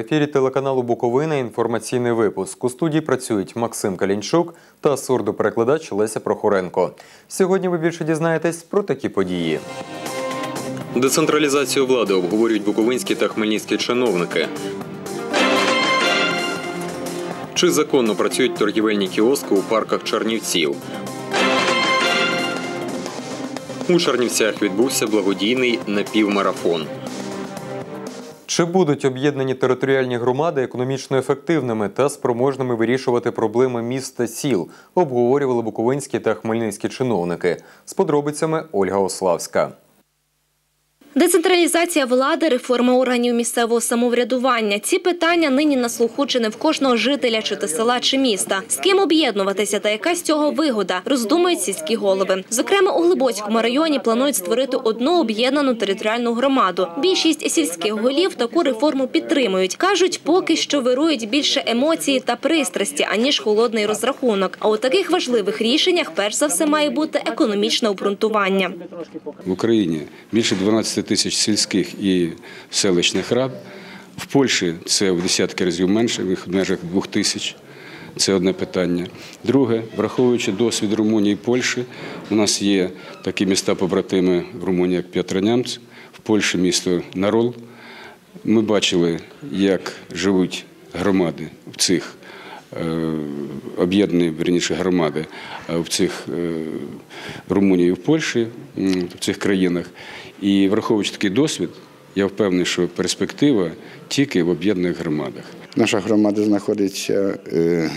ефірі телеканалу Буковина інформаційний випуск. У студії працюють Максим Калінчук та сурдоперекладач Леся Прохоренко. Сьогодні ви більше дізнаєтесь про такі події. Децентралізацію влади обговорюють буковинські та хмельницькі чиновники. Чи законно працюють торгівельні кіоски у парках Чернівців? У Чернівцях відбувся благодійний напівмарафон. Чи будуть об'єднані територіальні громади економічно ефективними та спроможними вирішувати проблеми міст та сіл? Обговорювали буковинські та хмельницькі чиновники. З подробицями Ольга Ославська. Децентралізація влади, реформа органів місцевого самоврядування. Ці питання нині на слуху чи не в кожного жителя, чи то села, чи міста. З ким об'єднуватися та яка з цього вигода, роздумують сільські голови. Зокрема, у Глибоцькому районі планують створити одну об'єднану територіальну громаду. Більшість сільських голів таку реформу підтримують. Кажуть, поки що вирують більше емоції та пристрасті, аніж холодний розрахунок. А у таких важливих рішеннях перш за все має бути економічне обґрунтування. В Україні більше 12 тисяч сільських і селищних рад. В Польщі це в десятки разів менше, в межах двох тисяч. Це одне питання. Друге, враховуючи досвід Румунії і Польщі, у нас є такі міста побратими в Румунії, як П'ятронямц, в Польщі місто Нарол. Ми бачили, як живуть громади в цих об'єднані верніше громади е, в цих е, Румунії і в Польщі, в цих країнах. І враховуючи такий досвід, я впевнений, що перспектива тільки в об'єднаних громадах. Наша громада знаходиться е,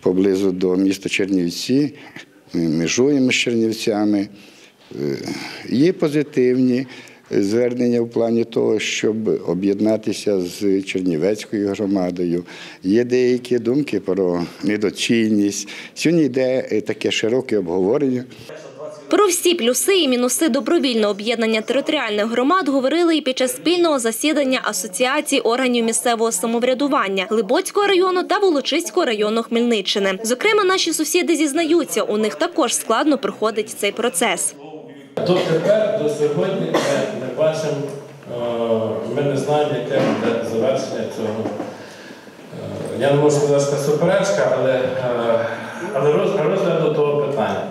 поблизу до міста Чернівці, ми межуємо з Чернівцями. Е, Є позитивні звернення в плані того, щоб об'єднатися з Чернівецькою громадою. Є деякі думки про недочинність. Сьогодні йде е, таке широке обговорення. Про всі плюси і мінуси добровільного об'єднання територіальних громад говорили і під час спільного засідання Асоціації органів місцевого самоврядування Глибоцького району та Волочиського району Хмельниччини. Зокрема, наші сусіди зізнаються, у них також складно проходить цей процес. Дотепер, до сьогодні бачимо, е, ми не знаємо, яке буде завершення цього. е, Я не можу сказати, що суперечка, але, е, але розгляду того питання.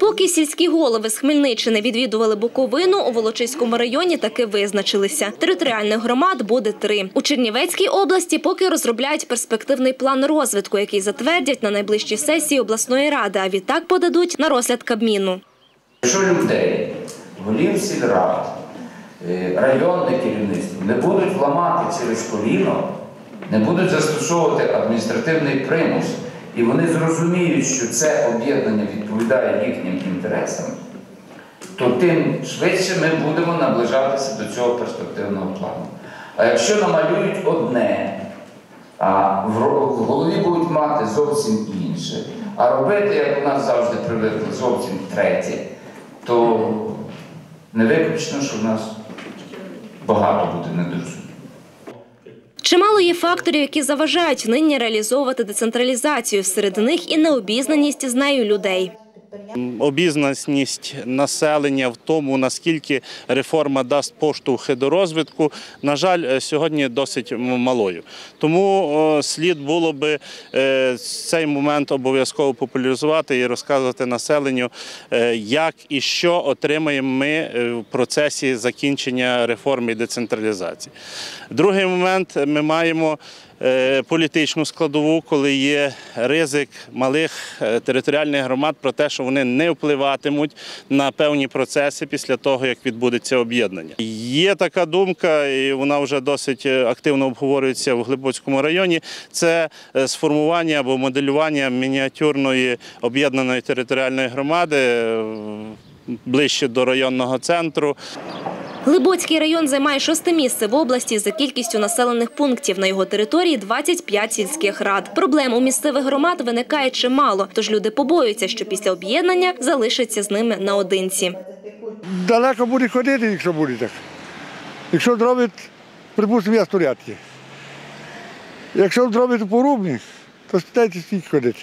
Поки сільські голови з Хмельниччини відвідували Буковину, у Волочиському районі таки визначилися. Територіальних громад буде три. У Чернівецькій області поки розробляють перспективний план розвитку, який затвердять на найближчій сесії обласної ради, а відтак подадуть на розгляд Кабміну. Якщо людей, голів сільрад, районне керівництво не будуть ламати через коліно, не будуть застосовувати адміністративний примус, і вони зрозуміють, що це об'єднання відповідає їхнім інтересам, то тим швидше ми будемо наближатися до цього перспективного плану. А якщо намалюють одне, а в голові будуть мати зовсім інше, а робити, як у нас завжди привикли, зовсім третє, то не виключно, що в нас багато буде недорозумінь. Чимало є факторів, які заважають нині реалізовувати децентралізацію. Серед них і необізнаність з нею людей. Обізнаність населення в тому, наскільки реформа дасть поштовхи до розвитку, на жаль, е, сьогодні досить малою. Тому слід було би е, цей момент обов'язково популяризувати і розказувати населенню, е, як і що отримаємо ми в процесі закінчення реформи і децентралізації. Другий момент ми маємо політичну складову, коли є ризик малих е, територіальних громад про те, що вони не впливатимуть на певні процеси після того, як відбудеться об'єднання. Є така думка, і вона вже досить е, активно обговорюється в Глибоцькому районі. Це е, сформування або моделювання мініатюрної об'єднаної територіальної громади е, ближче до районного центру. Глибоцький район займає шосте місце в області за кількістю населених пунктів. На його території 25 сільських рад. Проблем у місцевих громад виникає чимало, тож люди побоюються, що після об'єднання залишаться з ними наодинці. далеко буде ходити, якщо буде так. Якщо зробить, припустимо, я сторядки. Якщо зробить порубні, то спитайте, скільки ходити.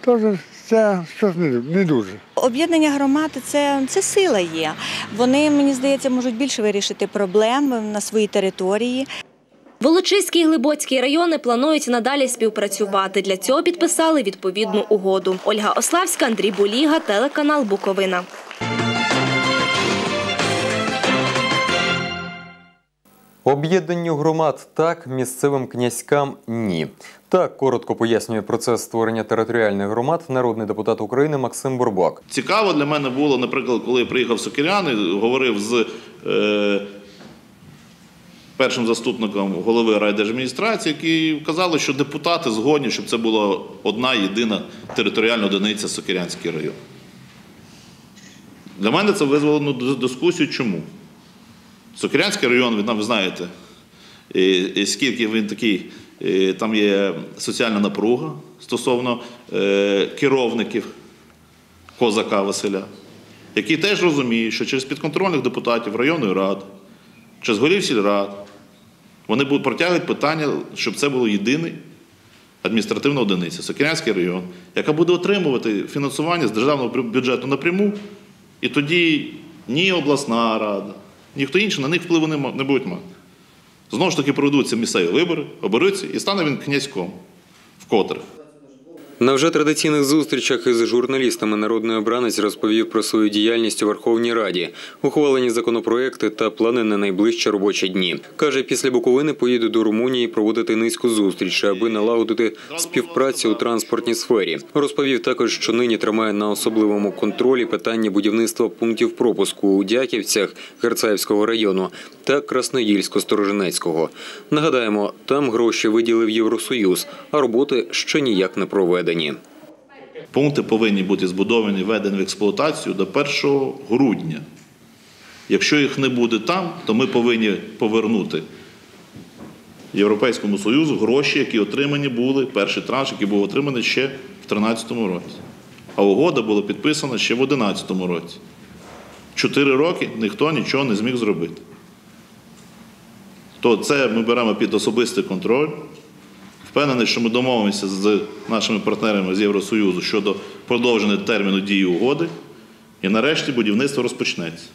Тож це щось не, не дуже. Об'єднання громад це, це сила є. Вони, мені здається, можуть більше вирішити проблем на своїй території. Волочиський і Глибоцький райони планують надалі співпрацювати. Для цього підписали відповідну угоду. Ольга Ославська, Андрій Буліга, телеканал Буковина. Об'єднанню громад так, місцевим князькам ні. Так коротко пояснює процес створення територіальних громад народний депутат України Максим Бурбак. Цікаво для мене було, наприклад, коли я приїхав в Сокиряни, говорив з е, першим заступником голови райдержадміністрації, які казали, що депутати згодні, щоб це була одна єдина територіальна одиниця Сокирянський район. Для мене це визвало дис- дискусію. Чому? Сокирянський район, ви, знаєте, скільки він такий, там є соціальна напруга стосовно е, керівників козака Василя, який теж розуміє, що через підконтрольних депутатів районної ради, через голів сільрад, вони протягують питання, щоб це було єдиний адміністративна одиниця, Сокирянський район, яка буде отримувати фінансування з державного бюджету напряму, і тоді ні обласна рада, ніхто інший на них впливу не, не будуть мати. Знову ж таки проведуться місцеві вибори, оберуться і стане він князьком вкотре. На вже традиційних зустрічах із журналістами народний обранець розповів про свою діяльність у Верховній Раді, ухвалені законопроекти та плани на найближчі робочі дні. Каже, після Буковини поїде до Румунії проводити низьку зустріч, аби налагодити співпрацю у транспортній сфері. Розповів також, що нині тримає на особливому контролі питання будівництва пунктів пропуску у Дяківцях Герцаївського району та Красноїльсько-Сторожинецького. Нагадаємо, там гроші виділив Євросоюз, а роботи ще ніяк не проведені. Пункти повинні бути збудовані, введені в експлуатацію до 1 грудня. Якщо їх не буде там, то ми повинні повернути Європейському Союзу гроші, які отримані були, перший транш, який був отриманий ще в 2013 році. А угода була підписана ще в 2011 році. Чотири роки ніхто нічого не зміг зробити. То це ми беремо під особистий контроль. Впевнений, що ми домовимося з нашими партнерами з Євросоюзу щодо продовження терміну дії угоди, і нарешті будівництво розпочнеться.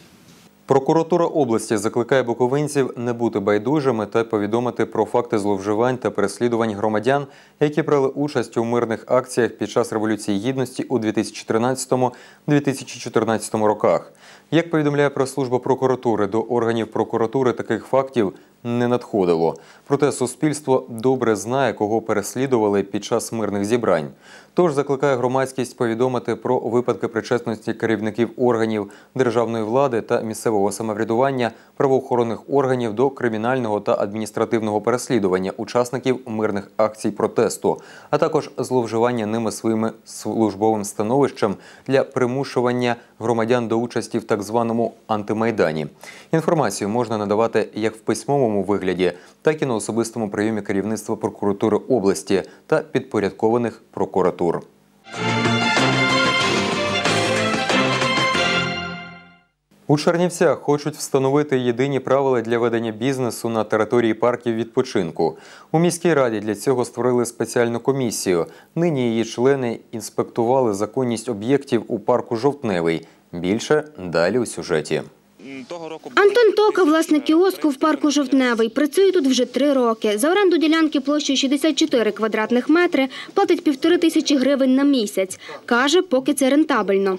Прокуратура області закликає буковинців не бути байдужими та повідомити про факти зловживань та переслідувань громадян, які брали участь у мирних акціях під час Революції Гідності у 2013-2014 роках. Як повідомляє прес-служба прокуратури, до органів прокуратури таких фактів не надходило. Проте суспільство добре знає, кого переслідували під час мирних зібрань. Тож закликає громадськість повідомити про випадки причетності керівників органів державної влади та місцевого самоврядування правоохоронних органів до кримінального та адміністративного переслідування учасників мирних акцій протесту, а також зловживання ними своїми службовим становищем для примушування громадян до участі в так званому антимайдані. Інформацію можна надавати як в письмовому вигляді, так і на особистому прийомі керівництва прокуратури області та підпорядкованих прокуратур. У Чернівцях хочуть встановити єдині правила для ведення бізнесу на території парків відпочинку. У міській раді для цього створили спеціальну комісію. Нині її члени інспектували законність об'єктів у парку Жовтневий. Більше далі у сюжеті. Антон Тока, власник кіоску в парку Жовтневий. Працює тут вже три роки. За оренду ділянки площею 64 квадратних метри платить півтори тисячі гривень на місяць. Каже, поки це рентабельно.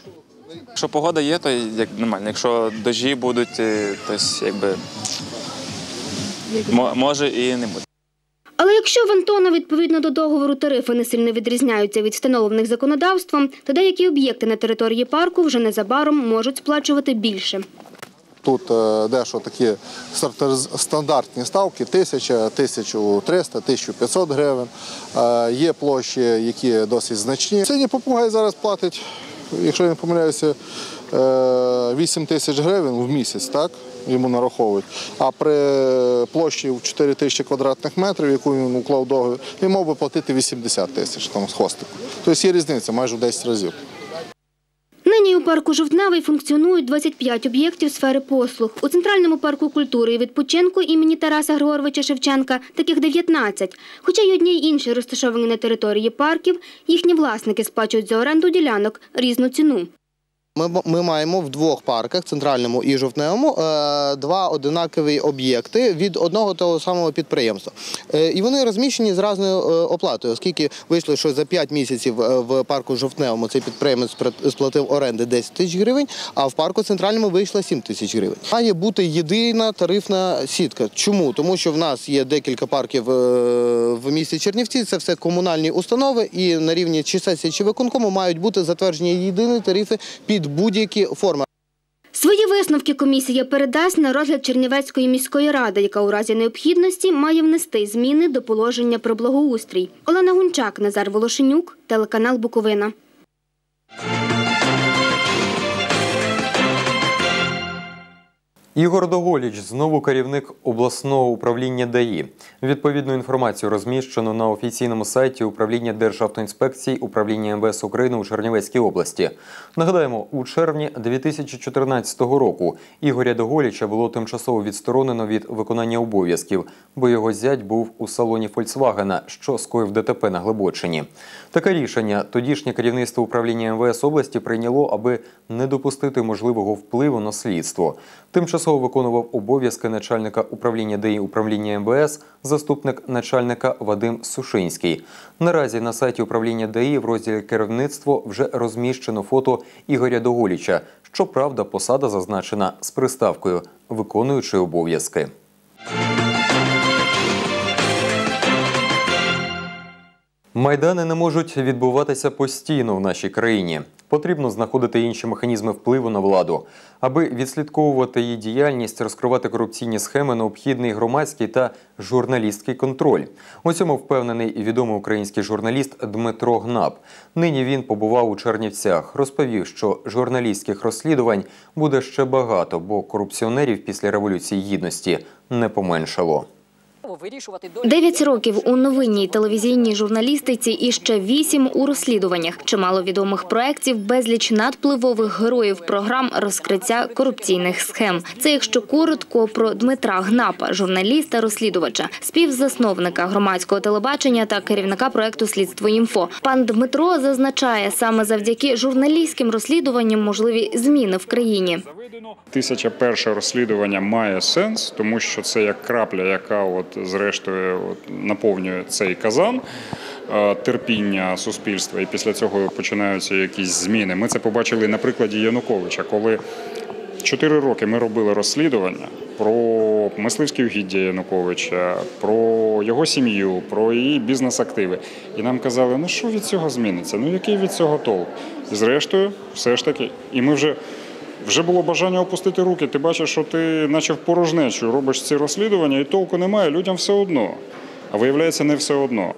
Якщо погода є, то як нормально. Якщо дожі будуть, е, то якби мо- може і не буде. Але якщо в Антона відповідно до договору тарифи не сильно відрізняються від встановлених законодавством, то деякі об'єкти на території парку вже незабаром можуть сплачувати більше. Тут е, дещо такі стандартні ставки 1000, 1300, 1500 гривень. Е, Є площі, які досить значні. Сьогодні попугай зараз платить, якщо я не помиляюся, е, 8 тисяч гривень в місяць, так? Йому нараховують. А при площі в 4 тисячі квадратних метрів, яку він уклав договір, він мав би платити 80 тисяч там з хвостиком. Тобто є різниця майже в 10 разів. Парку Жовтневий функціонують 25 об'єктів сфери послуг. У Центральному парку культури і відпочинку імені Тараса Григоровича Шевченка таких 19. Хоча й одні й інші розташовані на території парків, їхні власники сплачують за оренду ділянок різну ціну. Ми, ми маємо в двох парках, центральному і жовтневому, е, два одинакові об'єкти від одного того самого підприємства. Е, і вони розміщені з різною е, оплатою, оскільки вийшло, що за 5 місяців в парку жовтневому цей підприємець сплатив оренди 10 тисяч гривень, а в парку центральному вийшло 7 тисяч гривень. Має бути єдина тарифна сітка. Чому? Тому що в нас є декілька парків в місті Чернівці, це все комунальні установи, і на рівні чи сесії, чи виконкому мають бути затверджені єдині тарифи під будь-які форми. Свої висновки комісія передасть на розгляд Чернівецької міської ради, яка у разі необхідності має внести зміни до положення про благоустрій. Олена Гунчак, Назар Волошенюк, телеканал Буковина. Ігор Доголіч знову керівник обласного управління ДАІ. Відповідну інформацію розміщено на офіційному сайті управління Державтоінспекції управління МВС України у Чернівецькій області. Нагадаємо, у червні 2014 року Ігоря Доголіча було тимчасово відсторонено від виконання обов'язків, бо його зять був у салоні Фольксвагена, що скоїв ДТП на Глибочині. Таке рішення тодішнє керівництво управління МВС області прийняло, аби не допустити можливого впливу на слідство. Тимчасово виконував обов'язки начальника управління ДІ управління МВС, заступник начальника Вадим Сушинський. Наразі на сайті управління ДІ в розділі керівництво вже розміщено фото Ігоря Доголіча. Щоправда, посада зазначена з приставкою виконуючий обов'язки. Майдани не можуть відбуватися постійно в нашій країні. Потрібно знаходити інші механізми впливу на владу. Аби відслідковувати її діяльність, розкривати корупційні схеми, необхідний громадський та журналістський контроль. У цьому впевнений і відомий український журналіст Дмитро Гнап. Нині він побував у Чернівцях. Розповів, що журналістських розслідувань буде ще багато, бо корупціонерів після революції гідності не поменшало. Дев'ять років у новинній телевізійній журналістиці і ще вісім у розслідуваннях. Чимало відомих проєктів, безліч надпливових героїв програм розкриття корупційних схем. Це якщо коротко про Дмитра Гнапа, журналіста-розслідувача, співзасновника громадського телебачення та керівника проєкту Слідство інфо. Пан Дмитро зазначає, саме завдяки журналістським розслідуванням можливі зміни в країні. Тисяча перше розслідування має сенс, тому що це як крапля, яка от зрештою наповнює цей казан. е, Терпіння суспільства, і після цього починаються якісь зміни. Ми це побачили на прикладі Януковича, коли чотири роки ми робили розслідування про мисливські угіддя Януковича, про його сім'ю, про її бізнес-активи. І нам казали, ну що від цього зміниться? Ну який від цього толк? І зрештою, все ж таки, і ми вже. Вже було бажання опустити руки. Ти бачиш, що ти, наче в порожнечу, робиш ці розслідування, і толку немає, людям все одно. А виявляється, не все одно.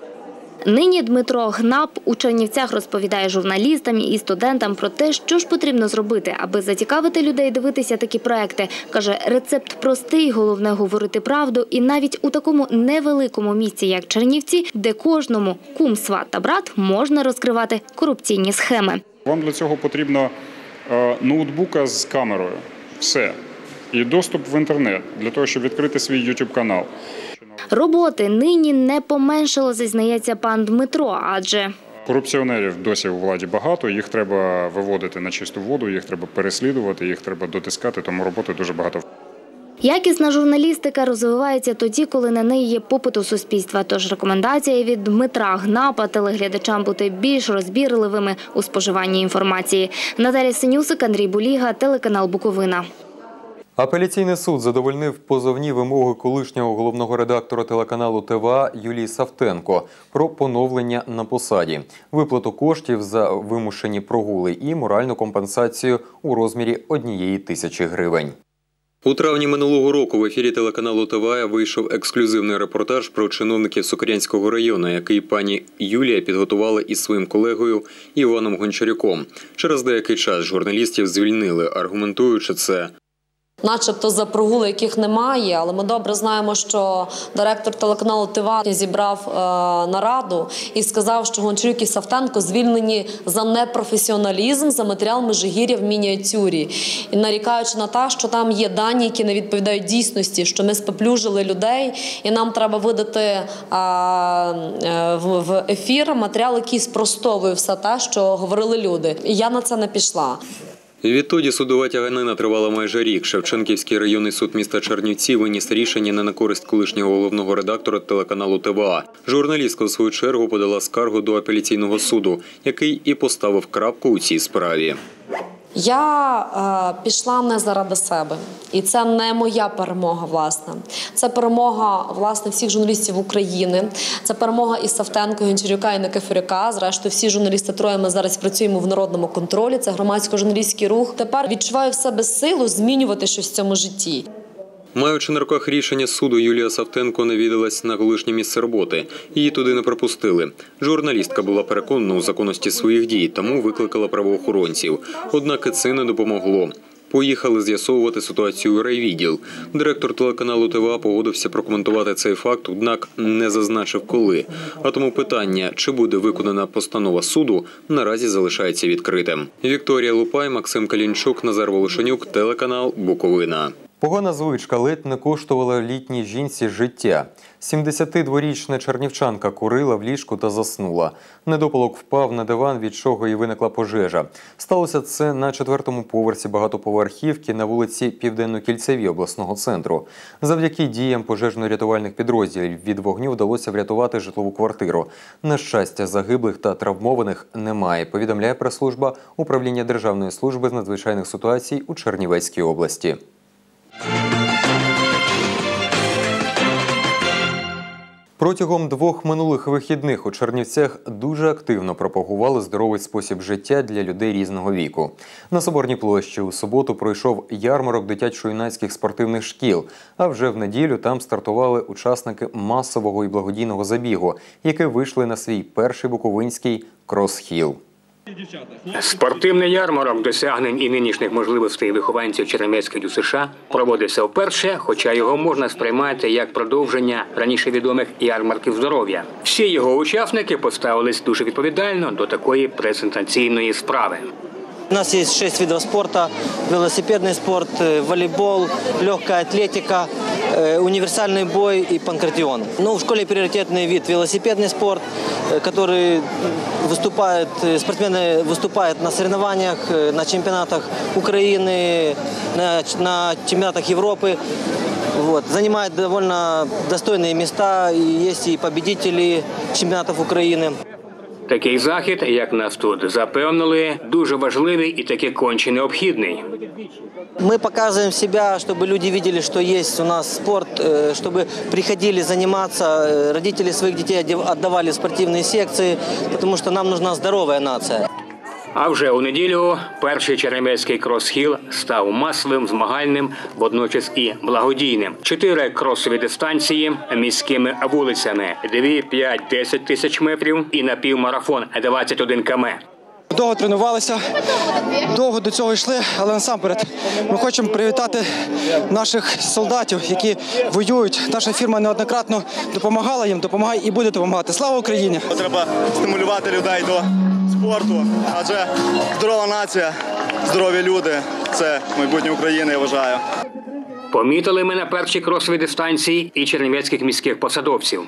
Нині Дмитро Гнап у Чернівцях розповідає журналістам і студентам про те, що ж потрібно зробити, аби зацікавити людей дивитися такі проекти. Каже, рецепт простий, головне говорити правду. І навіть у такому невеликому місці, як Чернівці, де кожному кум, сват та брат можна розкривати корупційні схеми. Вам для цього потрібно ноутбука з камерою. Все. І доступ в інтернет для того, щоб відкрити свій YouTube канал. Роботи нині не поменшало, зізнається пан Дмитро, адже Корупціонерів досі у владі багато, їх треба виводити на чисту воду, їх треба переслідувати, їх треба дотискати, тому роботи дуже багато. Якісна журналістика розвивається тоді, коли на неї є попит у суспільства. Тож рекомендація від Дмитра Гнапа телеглядачам бути більш розбірливими у споживанні інформації. Наталя Синюсик, Андрій Буліга, телеканал Буковина. Апеляційний суд задовольнив позовні вимоги колишнього головного редактора телеканалу ТВА Юлії Савтенко про поновлення на посаді, виплату коштів за вимушені прогули і моральну компенсацію у розмірі однієї тисячі гривень. У травні минулого року в ефірі телеканалу ТВА вийшов ексклюзивний репортаж про чиновників Сокирянського району, який пані Юлія підготувала із своїм колегою Іваном Гончарюком. Через деякий час журналістів звільнили, аргументуючи це начебто за прогули, яких немає. Але ми добре знаємо, що директор телеканалу ТВА зібрав е, нараду і сказав, що Гончарюк і Савтенко звільнені за непрофесіоналізм за матеріал Межигір'я в мініатюрі, і нарікаючи на те, що там є дані, які не відповідають дійсності, що ми споплюжили людей, і нам треба видати е, е, в ефір матеріал, який спростовує все те, що говорили люди. І я на це не пішла. Відтоді судова тяганина тривала майже рік. Шевченківський районний суд міста Чернівці виніс рішення не на користь колишнього головного редактора телеканалу ТВА. Журналістка, в свою чергу, подала скаргу до апеляційного суду, який і поставив крапку у цій справі. Я е, пішла не заради себе, і це не моя перемога. Власне, це перемога власне всіх журналістів України. Це перемога і Савтенко, Гончарюка, і Никифорюка. Зрештою, всі журналісти троє ми зараз працюємо в народному контролі. Це громадсько-журналістський рух. Тепер відчуваю в себе силу змінювати щось в цьому житті. Маючи на руках рішення суду, Юлія Савтенко навідалась на колишнє місце роботи. Її туди не пропустили. Журналістка була переконана у законності своїх дій, тому викликала правоохоронців. Однак це не допомогло. Поїхали з'ясовувати ситуацію у райвідділ. Директор телеканалу ТВА погодився прокоментувати цей факт, однак не зазначив коли. А тому питання, чи буде виконана постанова суду, наразі залишається відкритим. Вікторія Лупай, Максим Калінчук, Назар Волошенюк, телеканал Буковина. Погана звичка ледь не коштувала літній жінці життя. 72-річна чернівчанка курила в ліжку та заснула. Недопалок впав на диван, від чого і виникла пожежа. Сталося це на четвертому поверсі багатоповерхівки на вулиці Південно-Кільцевій обласного центру. Завдяки діям пожежно-рятувальних підрозділів від вогню вдалося врятувати житлову квартиру. На щастя, загиблих та травмованих немає. Повідомляє прес-служба управління Державної служби з надзвичайних ситуацій у Чернівецькій області. Протягом двох минулих вихідних у Чернівцях дуже активно пропагували здоровий спосіб життя для людей різного віку. На Соборній площі у суботу пройшов ярмарок дитячо-юнацьких спортивних шкіл. А вже в неділю там стартували учасники масового і благодійного забігу, які вийшли на свій перший буковинський крос-хіл. Спортивний ярмарок досягнень і нинішніх можливостей вихованців Черемецької ДЮСШ проводився вперше, хоча його можна сприймати як продовження раніше відомих ярмарків здоров'я. Всі його учасники поставились дуже відповідально до такої презентаційної справи. У нас есть шесть видов спорта. Велосипедный спорт, э, волейбол, легкая атлетика, э, универсальный бой и панкратион. Ну, в школе приоритетный вид велосипедный спорт, э, который выступает, э, спортсмены выступают на соревнованиях, э, на чемпионатах Украины, на, ч- на чемпионатах Европы. Вот. Занимает довольно достойные места, и есть и победители чемпионатов Украины. Такий захід, як нас тут запевнили, дуже важливий і таки конче необхідний. Мы показываем себя, чтобы люди видели, что есть у нас спорт, э, чтобы приходили заниматься, э, родители своих детей одев- отдавали в спортивные секции, потому что нам нужна здоровая нация. А вже у неділю перший черемецький крос-хіл став масовим, змагальним, водночас і благодійним. Чотири кросові дистанції міськими вулицями: 2, 5, 10 тисяч метрів і напівмарафон 21 км. Довго тренувалися, довго до цього йшли, але насамперед ми хочемо привітати наших солдатів, які воюють. Наша фірма неоднократно допомагала їм, допомагає і буде допомагати. Слава Україні! Треба стимулювати людей до спорту, адже здорова нація, здорові люди це майбутнє України, я вважаю. Помітили ми на першій кросовій дистанції і чернівецьких міських посадовців.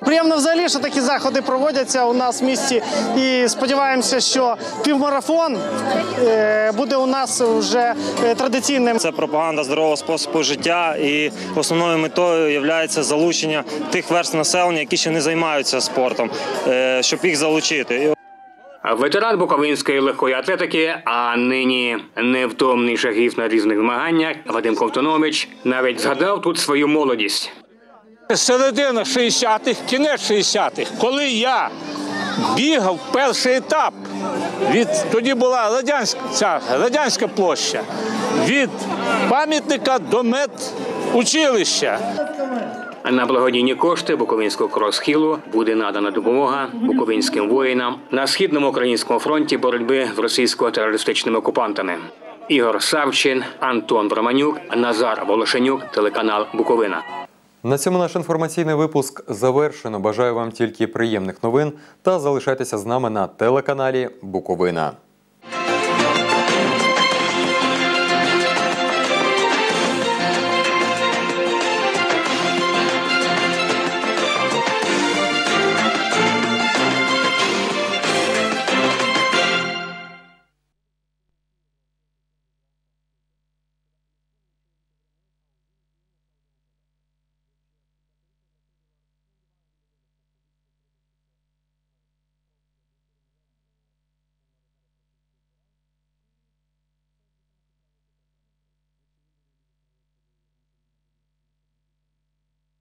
Приємно взагалі, що такі заходи проводяться у нас в місті. І сподіваємося, що півмарафон е, буде у нас вже е, традиційним. Це пропаганда здорового способу життя, і основною метою є залучення тих верств населення, які ще не займаються спортом, е, щоб їх залучити. Ветеран Буковинської легкої атлетики, а нині невтомний шахіст на різних змаганнях Вадим Ковтунович навіть згадав тут свою молодість. середина 60-х, кінець 60-х, коли я бігав перший етап, від тоді була радянська ця радянська площа, від пам'ятника до медучилища. На благодійні кошти Буковинського крос-хілу буде надана допомога буковинським воїнам на східному українському фронті боротьби з російсько-терористичними окупантами. Ігор Савчин, Антон Броманюк, Назар Волошенюк, телеканал Буковина. На цьому наш інформаційний випуск завершено. Бажаю вам тільки приємних новин та залишайтеся з нами на телеканалі Буковина.